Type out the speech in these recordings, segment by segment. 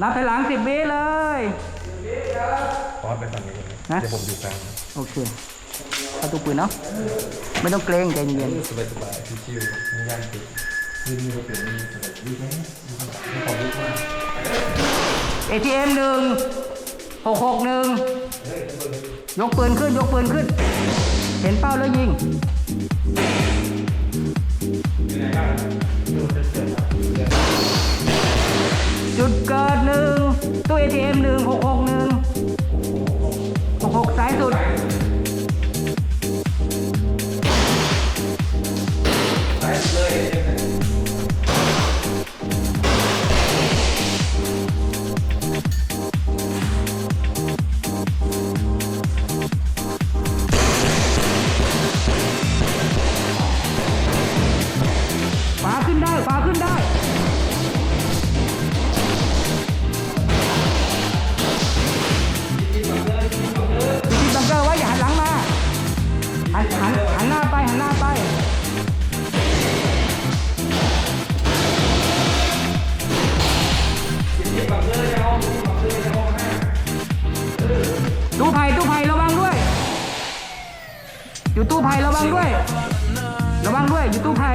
นับไปหลังสิบวิเลยขอไปฝั่งนี้ก่อนฮะนะเดี๋ยวผมอยู่กลางโอเคเข้าตู้ปืนเนาะไม่ต้องเกรงใจเย็นสบายสบายๆชิวๆไม่ยากติดยืนมือเปลี่ยนมือสบายดีไหมขอบคุณมากๆ ATM หนึ่งหกหกหนึ่งยกปืนขึ้นยกปืนขึ้น เห็นเป้าแล้วยิง จุดเกิดหนึ่งตู้เอทีเอ็มหนึ่งหกหกหนึ่ง อยู่ตู้ไผ่ระวังด้วย ระวังด้วยอยู่ตู้ไผ่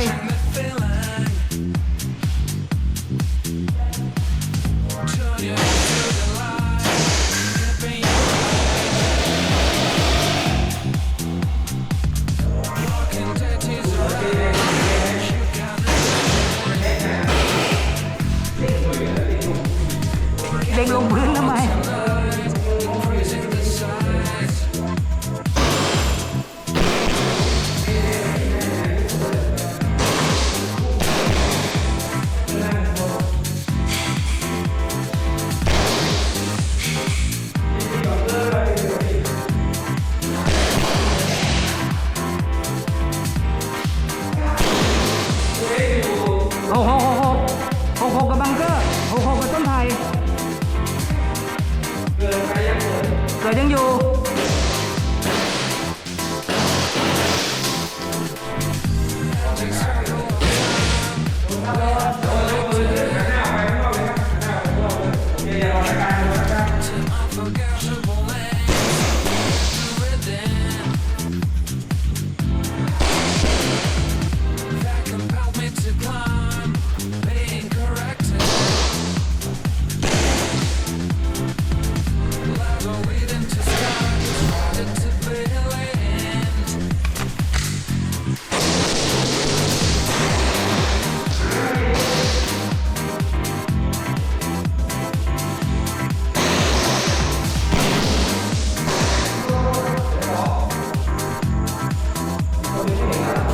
เด็กลงพื้นทำไม หกหกหกหกหกกับบังเกอร์หกหกกับต้นไผ่เกิดยังอยู่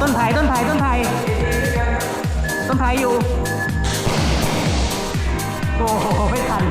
ต้นไผ่ต้นไผ่ต้นไผ่ต้นไผ่อยู่ โอ้โห ไม่ทัน